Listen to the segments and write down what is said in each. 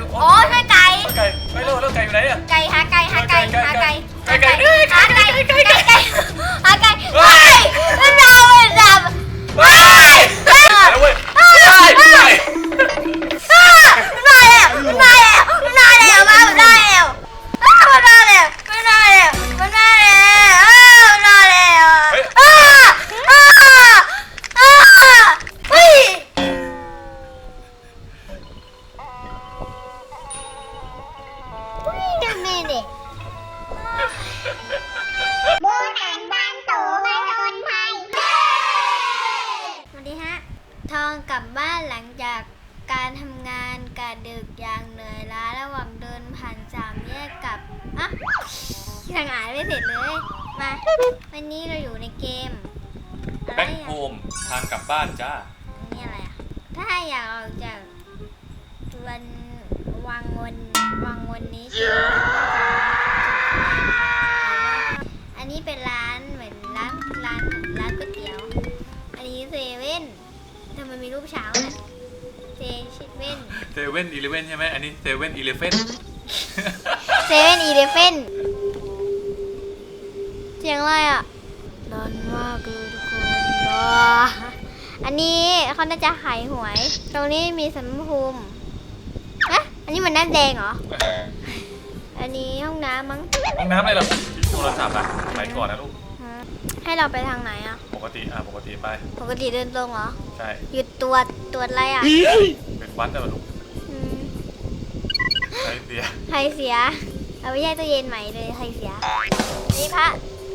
ก่โอ้ ในเกมอะไรแบ็คโฮอะมทางกลับบ้านจ้าอันนี่อะไรอะ ถ้าอยากออกจากวันวังวนวังวนนี้จะอันนี้เป็นร้านเหมือนร้านร้านร้านก๋วยเตี๋ยว อันนี้เซเว่นทำไมมีรูปช้างอะเซเว่นเซเว่นอีเลเว่นใช่ไหมอันนี้เซเว่นอีเลเฟนเซเว่นอีเลฟเฟน อันนี้เขาน่าจะขายหวย ตรงนี้มีสมรภูมิอะอันนี้มันน้ำแดงเหรอ อันนี้ห้องน้ำมั้งห้องน้ำอะไรเหรอโทรศัพท์อะไปก่อนนะลูกฮะให้เราไปทางไหนอะ ปกติ อะ ปกติไป ปกติเดินตรงเหรอ ใช่ หยุดตรวจตรวจอะไรอะเป็นวัดได้ป่ะลูกอืมใช่เสีย ใครเสีย เอาไปแช่ตู้เย็นใหม่เลยใครเสีย นี่พระ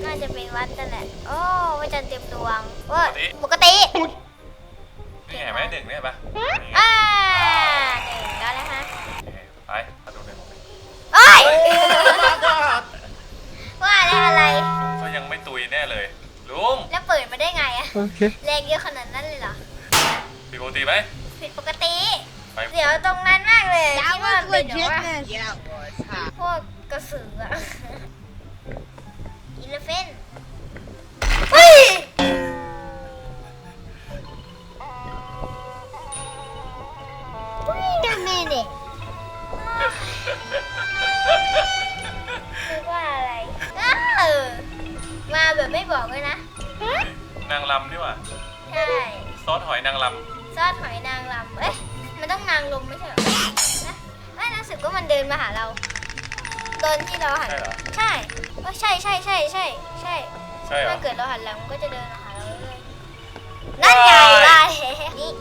น่าจะเป็นวัดนั่นแหละ โอ้พระจันทร์เต็มดวง เว่าปกติ นี่เห็นไหมหนึ่งเนี่ยปะนี่ไงอ่าหนึ่งแล้วนะคะไปมาดูหนึ่งโอ้ยว่าแล้วอะไรเขายังไม่ตุยแน่เลย ลุงแล้วเปิดมาได้ไงอะแรงเยอะขนาดนั้นเลยเหรอ ผิดปกติไหมผิดปกติ ไปเดี๋ยวตรงนั้นมากเลย That คิดว่า was เป็นแบบว่า legitness. Yeah, it was. Huh? พวกกระสืออะอีเลฟเฟน บบไม่บอกเลยนะ นางลำนี่หว่าใช่ ซอสหอยนางลซอสหอยนางรำเอ้ย มันต้องนางลมไม่ใช่เหรอนะไม่รู้สึกว่ามันเดินมาหาเรา ตอนที่เราำหัน ใช่เหรอ ใช่ว่าใช่ใช่ใช่ใช่ใช่ ใช่เหรอ ถ้าเกิดเราหันหลังมันก็จะเดินมาหาเราเรื่อยๆนั่นไงล่ะนี่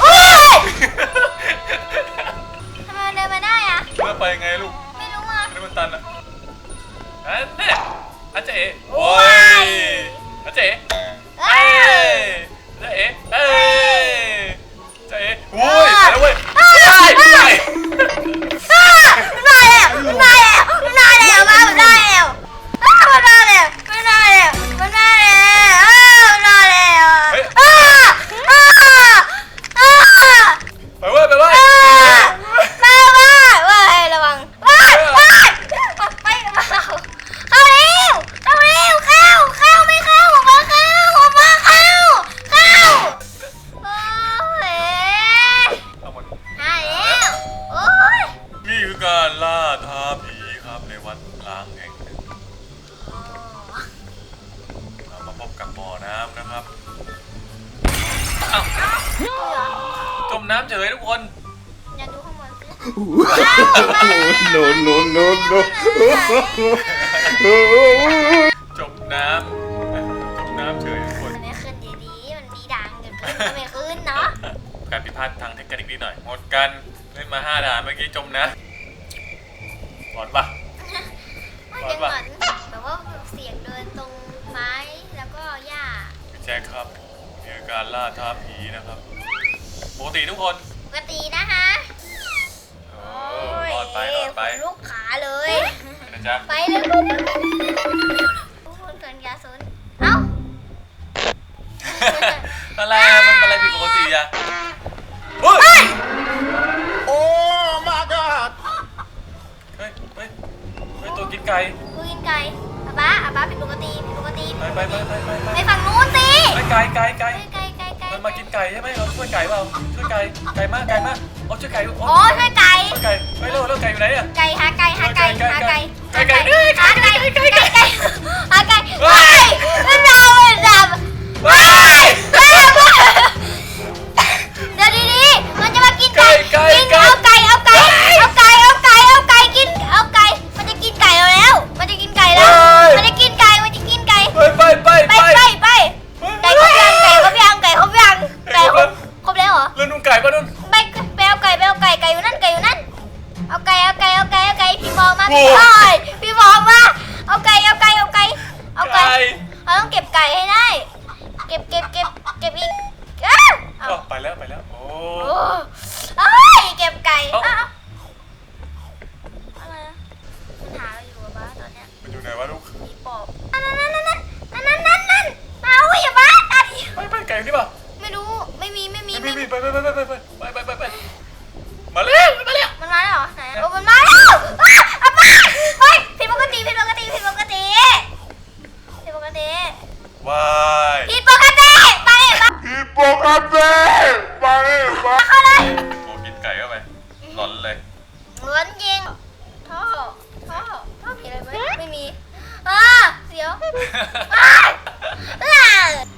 โอ้ยทำไมมันเดินมาได้อะเมื่อไปไงลูกไม่รู้อะอันนี้มันตันอะ อันนี้อาเจ๊โอ้โอ้ยยอาเจ๊เอ้เอ้ยยอาเจ๊เอ้ยอาเจ๊โอ้ยไปแล้วเว้ยอ้าวไปไป อ้าวจมน้ำเฉยทุกคน อย่าดูข้างบนสิ no, no, no, no. จมน้ำจมน้ำเฉยทุกคน มันไม่ขึ้นดีๆมันมีดังเกิดขึ้นก็ไม่ขึ้นเนาะการผิดพลาดทางเทคนิคนิดหน่อยหมดกันเล่นมาห้าด่านเมื่อกี้จมนะหลอนปะ มันยังเหมือนแบบว่าเสียงเดินตรงไม้แล้วก็หญ้า พี่แจ็คครับนี่คือ การล่าท้าผีนะครับ ปกติทุกคนปกตินะคะโอ้รอดไปรอดไปขนลูกขาเลย นะจ๊ะไปเลยไปเลยไปเลยทุกคนเกินยาซุนเอ้าอะไรอะมันอะไรผิดปกติอะเฮ้ย Oh my god! เฮ้ยเฮ้ยเฮ้ยตัวกินไก่ กูกินไก่อาบ้าอาบ้าผิดปกติผิดปกติไปไปไปไปไปไปไปฝั่งนู้นสิ ไปไก่ไก่ไก่ไก่ไก่ไก่ไก่ มันมากินไก่ใช่ไหมเราช่วยไก่เปล่าช่วยไก่ไก่มากไก่มากเอาช่วยไก่โอ๋อช่วยไก่ ช่วยไก่ไม่เร็วแล้วไก่อยู่ไหนอะ ไก่หาไก่หาไก่หาไก่ไก่ไก่ไก่หาไก่ไก่ไก่ไก่หาไก่เฮ้เฮ้ยยมันดาวมันดาวเฮ้ย แล้วไปแล้ว โอ้ โอ้เอ้ยเก็บไก่เอ้า อ้าวอะไรนะมันหาเราอยู่บ้าตอนเนี้ยมันอยู่ไหนวะลูกผีปอบนั่นนั่นนั่นนั่นนั่นนั่นนั่นเอาอย่าบ้าตัดไปไปไก่อยู่นี่ป่ะไม่รู้ไม่มีไม่มีไม่ไม่มีมีไปไปไปไปไปไปไปไปไปมาเร็วมาเร็วมันมาแล้วเหรอไหนโอ้มันมาแล้วอ้าวอ้าวเฮ้ยผิดปกติผิดปกติผิดปกติผิดปกติวายผิดปกติไปไป Hipócrates! Vale,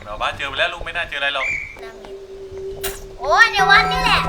เราบ้านเจอไปแล้วลูกไม่น่าเจออะไรหรอกน้ำเย็นโอ้ยเดี๋ยววันนี้แหละ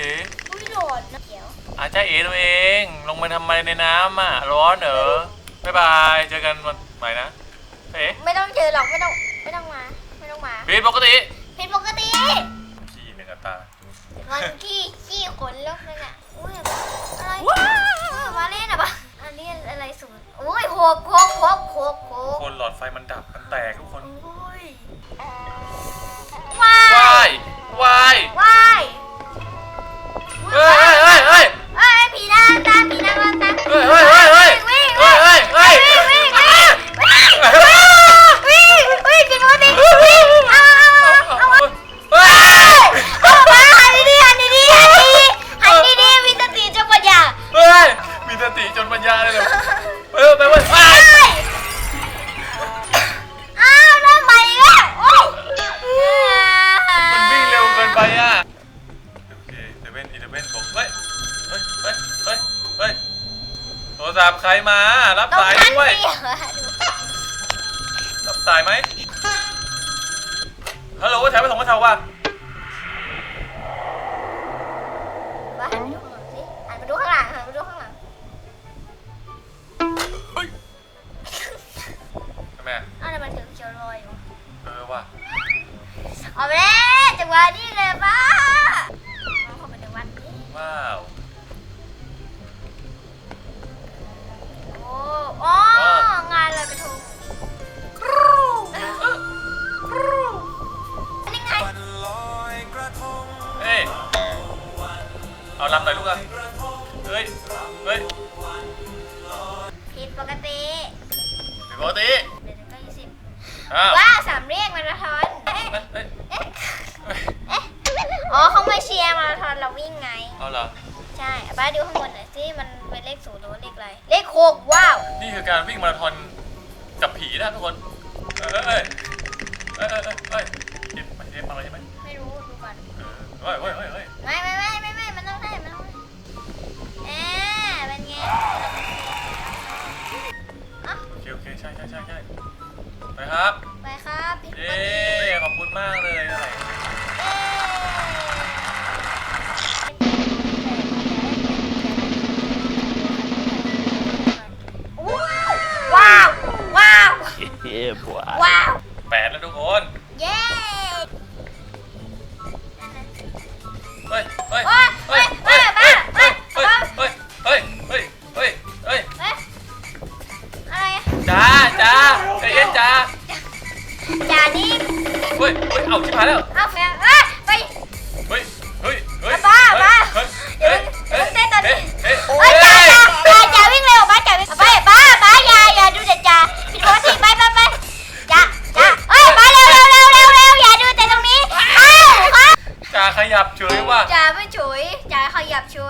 เอ๋อุ้ยหลอนนะเขียวอาจารย์เอ๋ตัวเอง ลงมาทำไมในน้ำอะ ร้อนเหรอบ๊ายบาย เจอกันวันใหม่นะเอ๋ไม่ต้องเจอหรอกไม่ต้องไม่ต้องมาไม่ต้องมาผิดปกติผิดปกติขี้หนึ่งอัตรามันขี้ขี้ขนลุกเลยเนี่ยอุ้ยอะไรมาเล่นอะปะอันนี้อะไรสูงโอ้ยโคกโคกโคกโคกโคกคนหลอดไฟมันดับมันแตกทุกคนโใครมา รับตรงสายนั้นด้วยสิรับสายไหมฮัลโหลแถวไปส่งมาเทาว่ะว่าหันไปดูข้างหลังสิหันไปดูข้างหลังหันไปดูข้างหลังเฮ้ยทำไมอะอ้าวทำไมถึงเขียวลอยอยู่ เออว่ะเอาไปแล้วจังหวะนี้ เฮ้ย เฮ้ยผิดปกติผิดปกติเดี๋ยวก็ยี่สิบอ้าวว้าวสามเรียกมาราธอนเอ๊ะเฮ้ยเฮ้ยเอ๊ะเฮ้ยเอ๊ะอ๋อเขามาเชียร์มาราธอนเราวิ่งไง เอาเหรอ ใช่ป้าดูข้างบนหน่อยสิมันเป็นเลขศูนย์หรือว่าเลขอะไร เลขหกว้าวนี่คือการวิ่งมาราธอนกับผีนะทุกคน เอ้ยเอ้ยเอ้ยเอ้ยเอ้ยเอ้ยเจ็บไปเจ็บมาเลยใช่ไหมไม่รู้ดูก่อนเออเฮ้ยเฮ้ยเฮ้ยเฮ้ย จ่าขยับฉุยก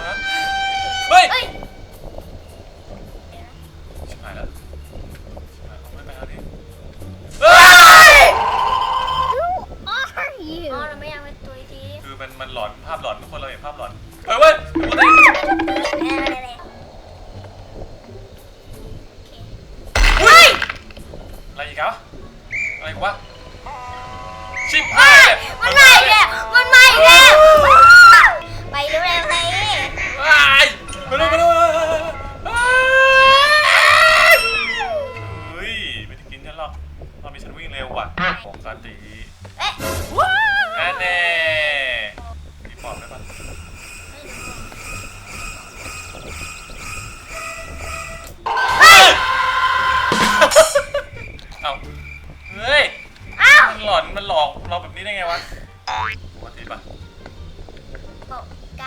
了。หลอนมันหลอกเราแบบนี้ได้ไงวะปกติปะปก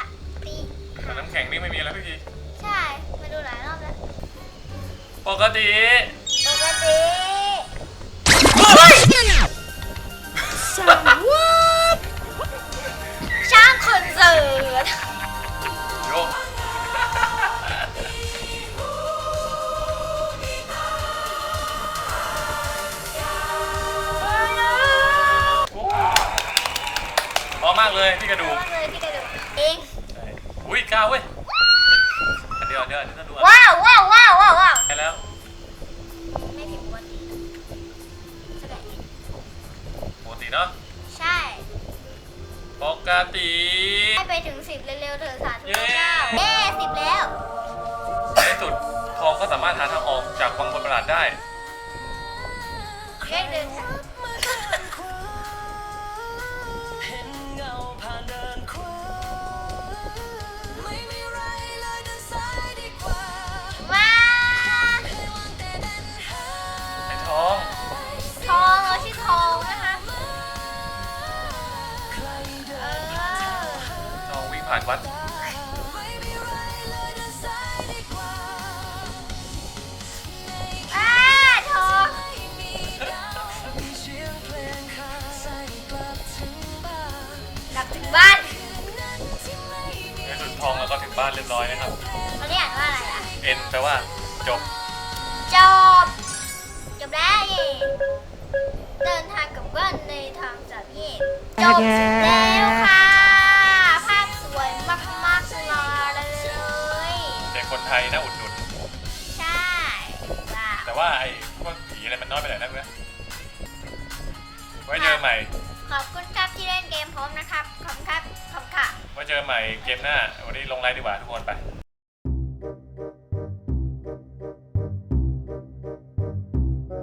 ติแต่น้ำแข็งนี่ไม่มีแล้วพี่พีใช่มาดูหลายรอบแล้ว ปกติ ปกติช้างคอนเสิร์ตากเลยพี่กระดูกเลยพี่กระดูกเองใช่อุ้ยก้าวเว้ยอันเดียวอันเดียวอันนี้ต้องดูอะว้าวว้าวว้าวว้าวว้าวไปแล้วไม่ผิดปกติแสดงปกติเนาะใช่ ปกติ ให้ไปถึงสิบเร็วๆเถอะสาธุเย้ เจ้าเย้สิบแล้ว ในที่สุดทองก็สามารถหาทางออกจากวังบนประหลาดได้เลขหนึ่งว้า ผ่านวัดอ้าทองกลับถึงบ้านในที่สุดทองแล้วก็ถึงบ้านเรียบร้อยนะครับ เขาเรียกว่าอะไรอะ เอ็นแปลว่าจบ จบ จบแล้วเย่เดินทางกลับบ้านในทางจากเย่จบแล้ว นน้อยไปหน่อยนะเพื่อนไว้เจอใหม่ ขอบคุณครับที่เล่นเกมพร้อมนะครับ ขอบคุณครับ ขอบคุณค่ะ ไว้เจอใหม่เกมหน้า วันนี้ลงไลน์ดีกว่าทุกคนไป